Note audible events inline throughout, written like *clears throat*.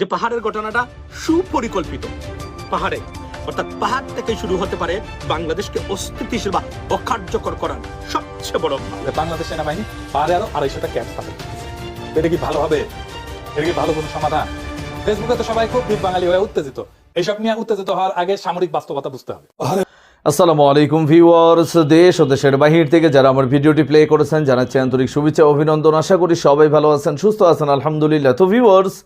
যে পাহাড়ের ঘটনাটা সুপরিকল্পিত। পাহাড়ে অর্থাৎ পাহাড় থেকে শুরু হতে পারে বাংলাদেশকে অস্থিতিশীল বা অকার্যকর করার সবচেয়ে বড় বাংলাদেশ সেনাবাহিনী পাহাড়ে আরও আড়াইশোটা ক্যাম্প স্থাপন এটা কি ভালো হবে? এটা কি ভালো কোনো সমাধান? ফেসবুকে তো সবাই খুব বীর বাঙালি হয়ে উত্তেজিত। এইসব নিয়ে উত্তেজিত হওয়ার আগে সামরিক বাস্তবতা বুঝতে হবে। আসসালামু আলাইকুম ভিউয়ার্স দেশ ও দেশের বাহির থেকে যারা আমার ভিডিওটি প্লে করেছেন জানাচ্ছি আন্তরিক শুভেচ্ছা অভিনন্দন। আশা করি সবাই ভালো আছেন সুস্থ আছেন আলহামদুলিল্লাহ। তো ভিউয়ার্স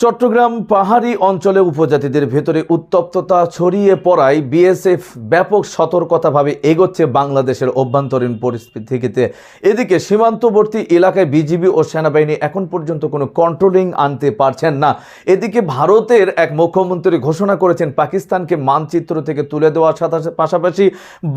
চট্টগ্রাম পাহাড়ি অঞ্চলে উপজাতিদের ভেতরে উত্তপ্ততা ছড়িয়ে পড়ায় বিএসএফ ব্যাপক সতর্কতাভাবে এগোচ্ছে বাংলাদেশের অভ্যন্তরীণ পরিস্থিতিতে। এদিকে সীমান্তবর্তী এলাকায় বিজিবি ও সেনাবাহিনী এখন পর্যন্ত কোনো কন্ট্রোলিং আনতে পারছেন না। এদিকে ভারতের এক মুখ্যমন্ত্রী ঘোষণা করেছেন পাকিস্তানকে মানচিত্র থেকে তুলে দেওয়ার সাথে পাশাপাশি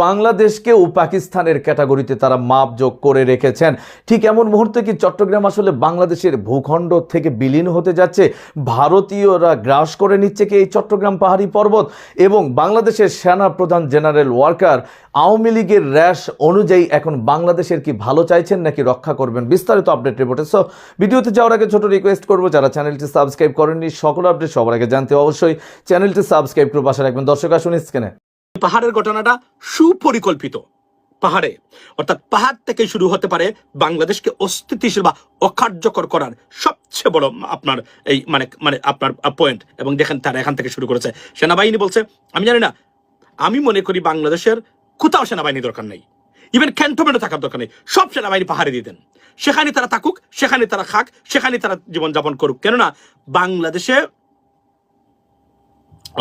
বাংলাদেশকেও পাকিস্তানের ক্যাটাগরিতে তারা মাপ যোগ করে রেখেছেন। ঠিক এমন মুহূর্তে কি চট্টগ্রাম আসলে বাংলাদেশের ভূখণ্ড থেকে বিলীন হতে যাচ্ছে? ভারতীয়রা গ্রাস করে নিচ্ছে কি এই চট্টগ্রাম পাহাড়ি পর্বত? এবং বাংলাদেশের সেনা প্রধান জেনারেল ওয়ার্কার আওয়ামী লীগের র্যাশ অনুযায়ী এখন বাংলাদেশের কি ভালো চাইছেন নাকি রক্ষা করবেন? বিস্তারিত আপডেট রিপোর্টে সো ভিডিওতে যাওয়ার আগে ছোট রিকোয়েস্ট করব, যারা চ্যানেলটি সাবস্ক্রাইব করেননি, সকল আপডেট সবার আগে জানতে অবশ্যই চ্যানেলটি সাবস্ক্রাইব করে পাশে রাখবেন। দর্শক, আসুন স্ক্রিনে। পাহাড়ের ঘটনাটা সুপরিকল্পিত। পাহাড়ে। অর্থাৎ পাহাড় থেকে শুরু হতে পারে বাংলাদেশকে অস্থিতিশীল বা অকার্যকর করার সবচেয়ে বড় আপনার এই মানে মানে আপনার পয়েন্ট এবং দেখেন তারা এখান থেকে শুরু করেছে। সেনাবাহিনী বলছে, আমি জানি না, আমি মনে করি বাংলাদেশের কোথাও সেনাবাহিনী দরকার নেই। ইভেন ক্যান্টনমেন্টে থাকার দরকার নেই। সব সেনাবাহিনী পাহাড়ে দিয়ে দেন। সেখানে তারা থাকুক, সেখানে তারা খাক, সেখানে তারা জীবনযাপন করুক। কেননা বাংলাদেশে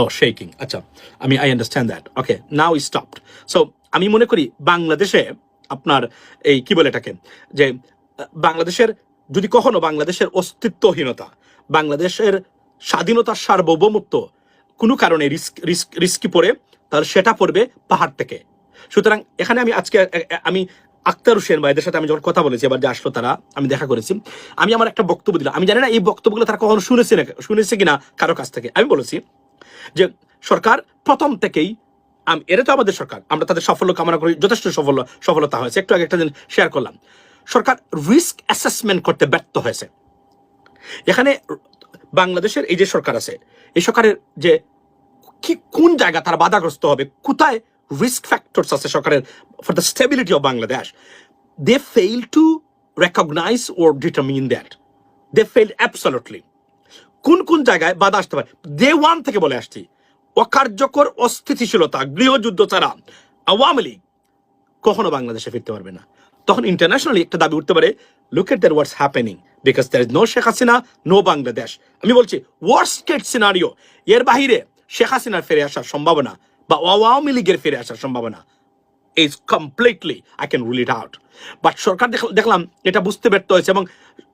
ও শেকিং আচ্ছা আমি I understand that okay now stopped so আমি মনে করি বাংলাদেশে আপনার এই কি বলে এটাকে? যে বাংলাদেশের, যদি কখনো বাংলাদেশের অস্তিত্বহীনতা, বাংলাদেশের স্বাধীনতার সার্বভৌমত্ব কোনো কারণে রিস্ক রিস্ক, রিস্কি পড়ে, তাহলে সেটা পড়বে পাহাড় থেকে। সুতরাং এখানে আমি আজকে আমি আক্তার হোসেন ভাইদের সাথে আমি যখন কথা বলেছি, এবার যে আসলো তারা, আমি দেখা করেছি। আমি আমার একটা বক্তব্য দিলাম। আমি জানি না এই বক্তব্যগুলো তারা কখনো শুনেছে না, শুনেছে কিনা কারও কাছ থেকে। আমি বলেছি যে, সরকার প্রথম থেকেই এরা তো আমাদের সরকার। আমরা তাদের সাফল্য কামনা করি, যথেষ্ট সফল সফলতা হয়েছে। একটু আগে একটা দিন শেয়ার করলাম। সরকার রিস্ক অ্যাসেসমেন্ট করতে ব্যর্থ হয়েছে। এখানে বাংলাদেশের এই যে সরকার আছে, এই সরকারের যে কি, কোন জায়গা তারা বাধাগ্রস্ত হবে, কোথায় রিস্ক ফ্যাক্টরস আছে সরকারের for the stability of Bangladesh they fail to recognize or determine that they fail absolutely কোন কোন জায়গায় বাধা আসতে পারে? ডে ওয়ান থেকে বলে আসছি। অকার্যকর অস্থিতিশীলতা, গৃহযুদ্ধ ছাড়া আওয়ামী লীগ কখনো বাংলাদেশে ফিরতে পারবে না। তখন ইন্টারন্যাশনালি একটা দাবি উঠতে পারে look at there what's happening because there is no Sheikh Hasina no Bangladesh আমি বলছি ওয়ার্স্ট কেট সিনারিও এর বাহিরে শেখ হাসিনার ফিরে আসার সম্ভাবনা বা আওয়ামী লীগের ফিরে আসার সম্ভাবনা is completely I can rule it out but সরকার দেখ- দেখলাম এটা বুঝতে ব্যর্থ হয়েছে এবং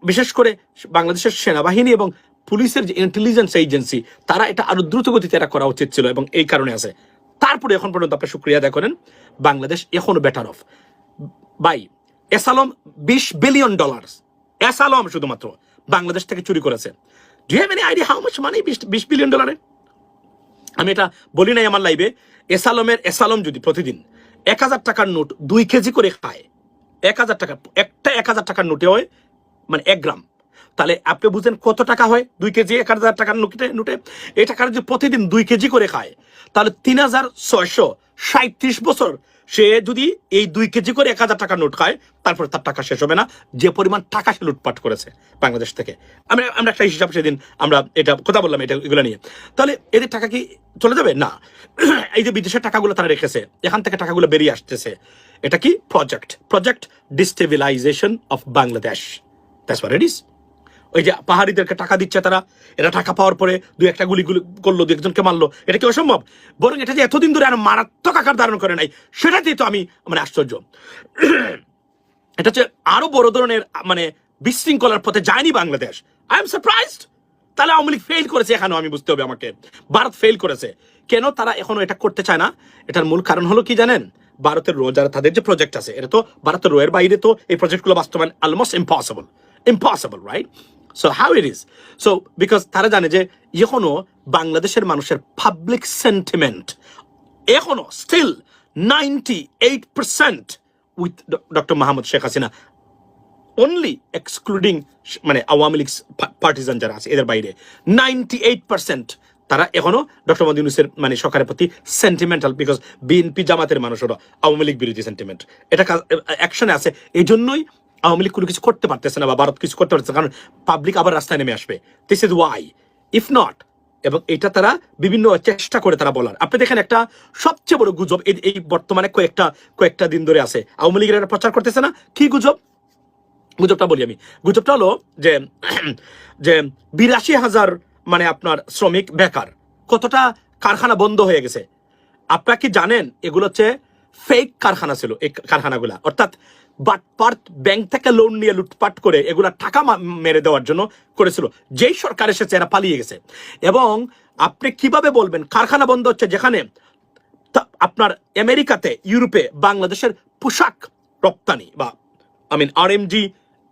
বিশেষ করে বাংলাদেশের সেনাবাহিনী এবং পুলিশের যে ইন্টেলিজেন্স এজেন্সি তারা এটা আরও দ্রুত গতিতে এটা করা উচিত ছিল এবং এই কারণে আছে। তারপরে এখন পর্যন্ত আপনি শুক্রিয়া আদায় করেন। বাংলাদেশ এখনও বেটার অফ বাই এসালম বিশ বিলিয়ন ডলার এসালম শুধুমাত্র বাংলাদেশ থেকে চুরি করেছে। Do have any idea how much money বিশ বিলিয়ন ডলারে আমি এটা বলি নাই আমার লাইভে এসালমের, এসালম যদি প্রতিদিন এক হাজার টাকার নোট দুই কেজি করে খায়, এক হাজার টাকা, একটা এক হাজার টাকার নোটে হয় মানে এক গ্রাম। তাহলে আপনি বুঝেন কত টাকা হয়? দুই কেজি, এক হাজার টাকার নোটে নোটে। এই টাকার যদি প্রতিদিন দুই কেজি করে খায়, তাহলে তিন হাজার ছয়শো সাঁত্রিশ বছর সে যদি এই দুই কেজি করে এক হাজার টাকার নোট খায়, তারপরে তার টাকা শেষ হবে না। যে পরিমাণ টাকা সে লুটপাট করেছে বাংলাদেশ থেকে। আমরা আমরা একটা হিসাব সেদিন আমরা এটা কথা বললাম এটা, এগুলো নিয়ে। তাহলে এদের টাকা কি চলে যাবে? না। *clears throat* এই যে বিদেশের টাকাগুলো তারা রেখেছে, এখান থেকে টাকাগুলো বেরিয়ে আসতেছে। এটা কি? Project project destabilization of Bangladesh that's what it is ওই যে পাহাড়িদেরকে টাকা দিচ্ছে তারা, এরা টাকা পাওয়ার পরে দুই একটা গুলি গুলি করল দু একজনকে মারলো। এটা কি অসম্ভব? বরং এটা যে এতদিন ধরে আর মারাত্মক আকার ধারণ করে নাই, সেটাতেই তো আমি মানে আশ্চর্য। *clears throat* এটা হচ্ছে আরও বড় ধরনের মানে বিশৃঙ্খলার পথে যায়নি বাংলাদেশ। আই এম সারপ্রাইজড তাহলে আওয়ামী লীগ ফেল করেছে এখানেও, আমি বুঝতে হবে আমাকে। ভারত ফেল করেছে। কেন তারা এখনও এটা করতে চায় না? এটার মূল কারণ হলো কি জানেন? ভারতের রো যারা তাদের যে প্রজেক্ট আছে এটা তো ভারতের রোয়ের বাইরে তো এই প্রজেক্টগুলো বাস্তবায়ন almost impossible impossible right so how it is so because তারা জানে যে এখনও বাংলাদেশের মানুষের পাবলিক সেন্টিমেন্ট এখনও still ninety eight percent with doctor Mahmud Sheikh Hasina only excluding মানে আওয়ামী লীগ পার্টিজান যারা আছে, এদের বাইরে নাইনটি এইট পার্সেন্ট তারা এখনও ডক্টর মোদী ইউনুসের মানে সরকারের প্রতি সেন্টিমেন্টাল বিকজ বিএনপি জামাতের মানুষেরা আওয়ামী লীগ বিরোধী সেন্টিমেন্ট এটা অ্যাকশনে আছে। এই জন্যই আওয়ামী লীগ কোনো কিছু করতে পারতেছে না বা ভারত কিছু করতে পারতেছে কারণ পাবলিক আবার রাস্তায় নেমে আসবে। This is why if not এবং এটা তারা বিভিন্ন চেষ্টা করে তারা বলার। আপনি দেখেন একটা সবচেয়ে বড় গুজব এই- বর্তমানে কয়েকটা কয়েকটা দিন ধরে আছে। আওয়ামী লীগের এটা প্রচার করতেছে না। কি গুজব? গুজবটা বলি আমি। গুজবটা হলো যে *clears throat* যে বিরাশি হাজার মানে আপনার শ্রমিক বেকার। কতটা কারখানা বন্ধ হয়ে গেছে। আপনারা কি জানেন? এগুলো হচ্ছে ফেক কারখানা ছিল, এই কারখানাগুলা। অর্থাৎ বাটপাট ব্যাংক থেকে লোন নিয়ে লুটপাট করে এগুলা টাকা মেরে দেওয়ার জন্য করেছিল। যেই সরকার এসেছে, এরা পালিয়ে গেছে। এবং আপনি কীভাবে বলবেন, কারখানা বন্ধ হচ্ছে যেখানে আপনার আমেরিকাতে, ইউরোপে, বাংলাদেশের পোশাক রপ্তানি বা I mean R M G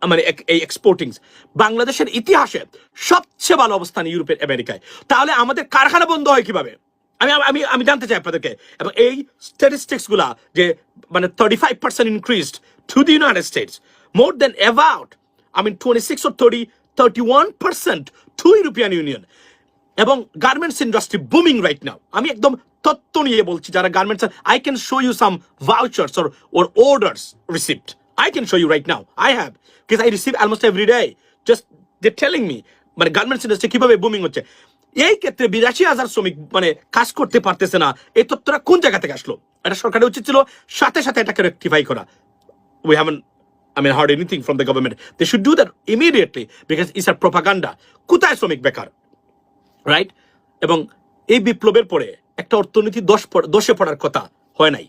মানে এই এক্সপোর্টিং বাংলাদেশের ইতিহাসে সবচেয়ে ভালো অবস্থান ইউরোপের, আমেরিকায়। তাহলে আমাদের কারখানা বন্ধ হয় কীভাবে? আমি আমি আমি জানতে চাই আপনাদেরকে, এবং এই স্ট্যাটিস্টিক্সগুলা যে মানে thirty five percent increased to the United States more than about I mean twenty six O thirty thirty one percent to European Union এবং garments industry booming right now আমি একদম তত্ত্ব নিয়ে বলছি, যারা garments I can show you some vouchers or or orders receipt I can show you right now I have because I receive almost every day just they telling me মানে garments industry কীভাবে booming হচ্ছে? এই ক্ষেত্রে বিরাশি হাজার শ্রমিক মানে কাজ করতে পারতেছে না। এই তথ্যটা কোন জায়গা থেকে আসলো? এটা সরকারের উচিত ছিল সাথে সাথে এটাকে রেক্টিফাই করা। We haven't, I mean, heard anything from the government. They should do that immediately because it's a propaganda. কোথায় শ্রমিক বেকার? রাইট এবং এই বিপ্লবের পরে একটা অর্থনীতি দশ দশে পড়ার কথা হয় নাই।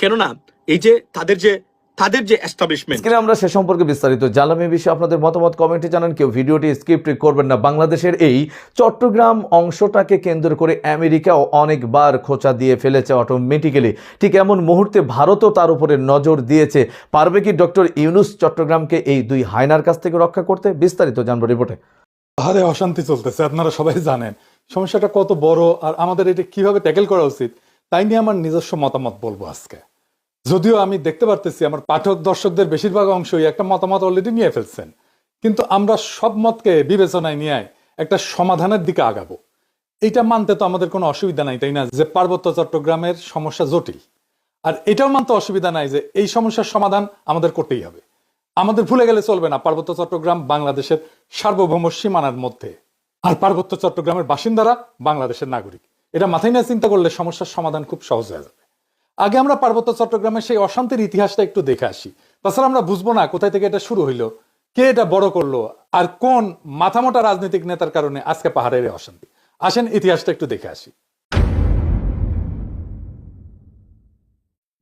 কেননা, এই যে তাদের যে তাদের যে এস্টাবলিশমেন্ট স্ক্রিনে আমরা সে সম্পর্কে বিস্তারিত জানলাম। এই বিষয়ে আপনাদের মতামত কমেন্টে জানান। কেউ ভিডিওটি স্কিপ করবেন না। বাংলাদেশের এই চট্টগ্রাম অংশটাকে কেন্দ্র করে আমেরিকাও অনেকবার খোঁচা দিয়ে ফেলেছে অটোমেটিক্যালি ঠিক এমন মুহূর্তে ভারতও তার উপরে নজর দিয়েছে। পারবে কি ডক্টর ইউনুস চট্টগ্রামকে এই দুই হায়নার কাছ থেকে রক্ষা করতে? বিস্তারিত জানব রিপোর্টে। আরে অশান্তি চলতেছে। আপনারা সবাই জানেন। সমস্যাটা কত বড় আর আমাদের এটা কীভাবে ট্যাকেল করা উচিত তাই নিয়ে আমার নিজস্ব মতামত বলব আজকে। যদিও আমি দেখতে পারতেছি আমার পাঠক দর্শকদের বেশিরভাগ অংশই একটা মতামত অলরেডি নিয়ে ফেলছেন। কিন্তু আমরা সব মতকে বিবেচনায় নিয়ে একটা সমাধানের দিকে আগাবো। এটা মানতে তো আমাদের কোনো অসুবিধা নাই, তাই না? যে পার্বত্য চট্টগ্রামের সমস্যা জটিল। আর এটাও মানতে অসুবিধা নাই যে এই সমস্যার সমাধান আমাদের করতেই হবে। আমাদের ভুলে গেলে চলবে না পার্বত্য চট্টগ্রাম বাংলাদেশের সার্বভৌম সীমানার মধ্যে। আর পার্বত্য চট্টগ্রামের বাসিন্দারা বাংলাদেশের নাগরিক। এটা মাথায় নিয়ে চিন্তা করলে সমস্যার সমাধান খুব সহজ হয়ে যাবে। আগে আমরা পার্বত্য চট্টগ্রামের সেই অশান্তির ইতিহাসটা একটু দেখে আসি। তাছাড়া আমরা বুঝব না কোথায় থেকে এটা শুরু হইল, কে এটা বড় করল, আর কোন মাথামোটা রাজনৈতিক নেতার কারণে আজকে পাহাড়ের অশান্তি। আসেন ইতিহাসটা একটু দেখে আসি।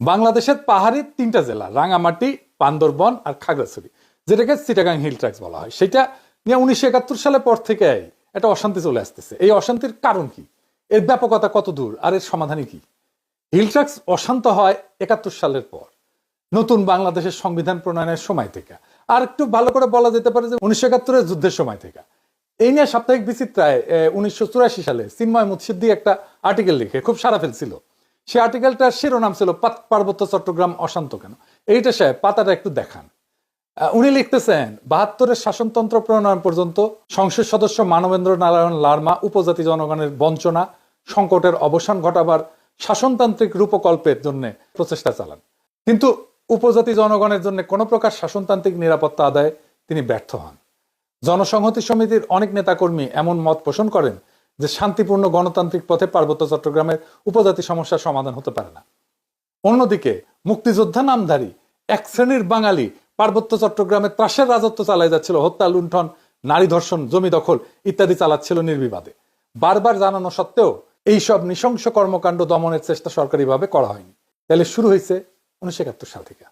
বাংলাদেশের পাহাড়ি তিনটা জেলা, রাঙামাটি, বান্দরবন আর খাগড়াছড়ি, যেটাকে চিটাগাং হিল ট্র্যাক্স বলা হয়। সেটা নিয়ে উনিশশো একাত্তর পর থেকে একটা অশান্তি চলে আসতেছে। এই অশান্তির কারণ কি? এর ব্যাপকতা কত দূর? আর এর সমাধানই কি? হিল ট্র্যাক্স অশান্ত হয় একাত্তর সালের পর। নতুন বাংলাদেশের সংবিধান প্রণয়নের সময় থেকে। আর একটু ভালো করে বলা যেতে পারে যে উনিশশো একাত্তরের যুদ্ধের সময় থেকে। এই নিয়ে সাপ্তাহিক বিচিত্রায় উনিশশো চুরাশি সালে চিন্ময় মুৎসিদ্দি একটা আর্টিকেল লিখে, খুব সারা ফেলছিল। সেই আর্টিকেলটার শিরোনাম ছিল পার্বত্য চট্টগ্রাম অশান্ত কেন? এইটা সাহেব পাতাটা একটু দেখান। উনি লিখতেছেন, বাহাত্তরের শাসনতন্ত্র প্রণয়ন পর্যন্ত সংসদ সদস্য মানবেন্দ্র নারায়ণ লার্মা উপজাতি জনগণের বঞ্চনা, সংকটের অবসান ঘটাবার শাসনতান্ত্রিক রূপকল্পের জন্য প্রচেষ্টা চালান। কিন্তু উপজাতি জনগণের জন্য কোনো প্রকার শাসনতান্ত্রিক নিরাপত্তা আদায়ে তিনি ব্যর্থ হন। জনসংহতি সমিতির অনেক নেতাকর্মী এমন মত পোষণ করেন যে শান্তিপূর্ণ গণতান্ত্রিক পথে পার্বত্য চট্টগ্রামের উপজাতি সমস্যার সমাধান হতে পারে না। অন্যদিকে মুক্তিযোদ্ধা নামধারী এক শ্রেণির বাঙালি পার্বত্য চট্টগ্রামে ত্রাসের রাজত্ব চালাই যাচ্ছিল, হত্যা, লুণ্ঠন, নারী ধর্ষণ, জমি দখল ইত্যাদি চালাচ্ছিল নির্বিবাদে। বারবার জানানো সত্ত্বেও এই সব নৃশংস কর্মকাণ্ড দমনের চেষ্টা সরকারিভাবে করা হয়নি। তাহলে শুরু হয়েছে উনিশশো একাত্তর সাল থেকে।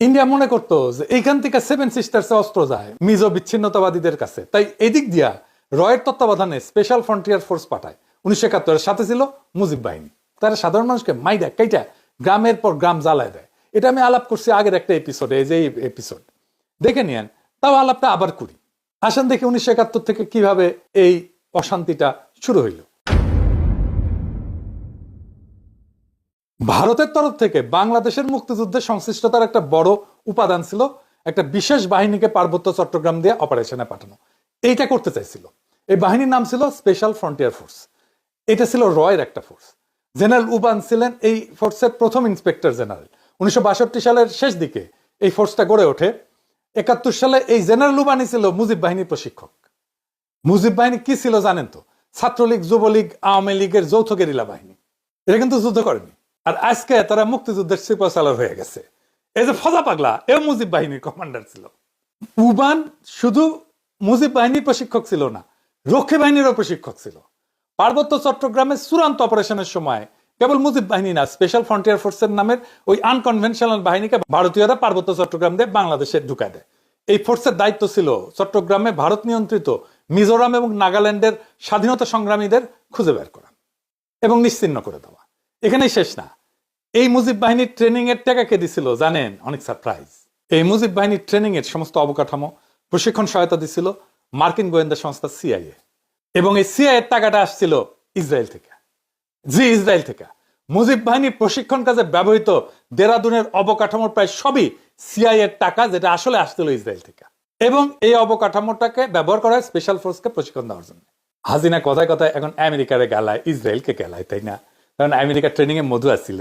ইন্ডিয়া মনে করতো যে এইখান থেকে সেভেন সিস্টার্সে অস্ত্র যায়, মিজো বিচ্ছিন্নতাবাদীদের কাছে। তাই এদিক দিয়া রয়ের তত্ত্বাবধানে স্পেশাল ফ্রন্টিয়ার ফোর্স পাঠায়। উনিশশো একাত্তরের সাথে ছিল মুজিব বাহিনী। তারা সাধারণ মানুষকে মাই মাইডা কাইটা গ্রামের পর গ্রাম জ্বালায় দেয়। এটা আমি আলাপ করছি আগের একটা এপিসোডে যে এপিসোড দেখে নিয়েন, তাও আলাপটা আবার করি। আসেন দেখি উনিশশো একাত্তর থেকে কীভাবে এই অশান্তিটা শুরু হইল। ভারতের তরফ থেকে বাংলাদেশের মুক্তিযুদ্ধের সংশ্লিষ্টতার একটা বড় উপাদান ছিল, একটা বিশেষ বাহিনীকে পার্বত্য চট্টগ্রাম দিয়ে অপারেশনে পাঠানো। এইটা করতে চাইছিল। এই বাহিনীর নাম ছিল স্পেশাল ফ্রন্টিয়ার ফোর্স এটা ছিল রয়ের একটা ফোর্স জেনারেল উবান ছিলেন এই ফোর্সের প্রথম ইন্সপেক্টর জেনারেল উনিশশো বাষট্টি সালের শেষ দিকে এই ফোর্সটা গড়ে ওঠে। একাত্তর সালে এই জেনারেল উবানি ছিল মুজিব বাহিনীর প্রশিক্ষক। মুজিব বাহিনী কি ছিল জানেন তো? ছাত্রলীগ, যুবলীগ, আওয়ামী লীগের যৌথ গেরিলা বাহিনী। এটা কিন্তু যুদ্ধ করেনি। আর আজকে তারা মুক্তিযুদ্ধের সিপাসালার হয়ে গেছে। এই যে ফজা পাগলা, এও মুজিব বাহিনীর কমান্ডার ছিল। উবান শুধু মুজিব বাহিনীর প্রশিক্ষক ছিল না, রক্ষী বাহিনীরও প্রশিক্ষক ছিল। পার্বত্য চট্টগ্রামের চূড়ান্ত অপারেশনের সময় কেবল মুজিব বাহিনী না, স্পেশাল ফ্রন্টিয়ার ফোর্সের নামের ওই আনকনভেনশনাল বাহিনীকে ভারতীয়রা পার্বত্য চট্টগ্রাম দিয়ে বাংলাদেশে ঢুকায় দেয়। এই ফোর্সের দায়িত্ব ছিল চট্টগ্রামে ভারত নিয়ন্ত্রিত মিজোরাম এবং নাগাল্যান্ডের স্বাধীনতা সংগ্রামীদের খুঁজে বের করা এবং নিশ্চিন্ন করে দেওয়া। এখানেই শেষ না। এই মুজিব বাহিনীর ট্রেনিং এর টাকা কে দিছিল জানেন? অনেক সারপ্রাইজ এই মুজিব বাহিনীর ট্রেনিং এর সমস্ত অবকাঠামো প্রশিক্ষণ সহায়তা দিছিল মার্কিন গোয়েন্দা সংস্থা সিআইএ এবং এই সিআইএ টাকাটা আসছিল ইসরায়েল থেকে। জি, ইসরায়েল থেকে। মুজিব বাহিনীর প্রশিক্ষণ কাজে ব্যবহৃত দেরাদুনের অবকাঠামোর প্রায় সবই সিআই এর টাকা যেটা আসলে আসছিল ইসরায়েল থেকে। এবং এই অবকাঠামোটাকে ব্যবহার করা হয় স্পেশাল ফোর্সকে প্রশিক্ষণ দেওয়ার জন্য। হাজিনা কথায় কথায় এখন আমেরিকারে গালায়, ইসরায়েলকে গেলায়, তাই না? কারণ আমেরিকা ট্রেনিং এ মধু আসছিল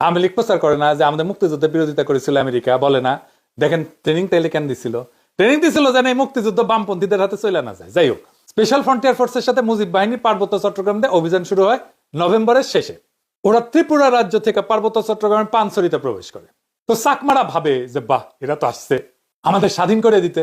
আওয়ামী প্রচার করে না, যে আমাদের মুক্তিযুদ্ধের বিরোধিতা করেছিল আমেরিকা, বলে না। দেখেন ট্রেনিং তাইলে কেন দিছিল? ট্রেনিং দিছিল যেন এই মুক্তিযুদ্ধ বামপন্থীদের হাতে চলে না যায়। যাই হোক স্পেশাল ফ্রন্টিয়ার ফোর্সের সাথে মুজিব বাহিনীর পার্বত্য চট্টগ্রাম দিয়ে অভিযান শুরু হয় নভেম্বরের শেষে। ওরা ত্রিপুরা রাজ্য থেকে পার্বত্য চট্টগ্রামের পানসরিতে প্রবেশ করে। তো চাকমারা ভাবে যে, বাহ, এরা তো আসছে। আমাদের স্বাধীন করে দিতে।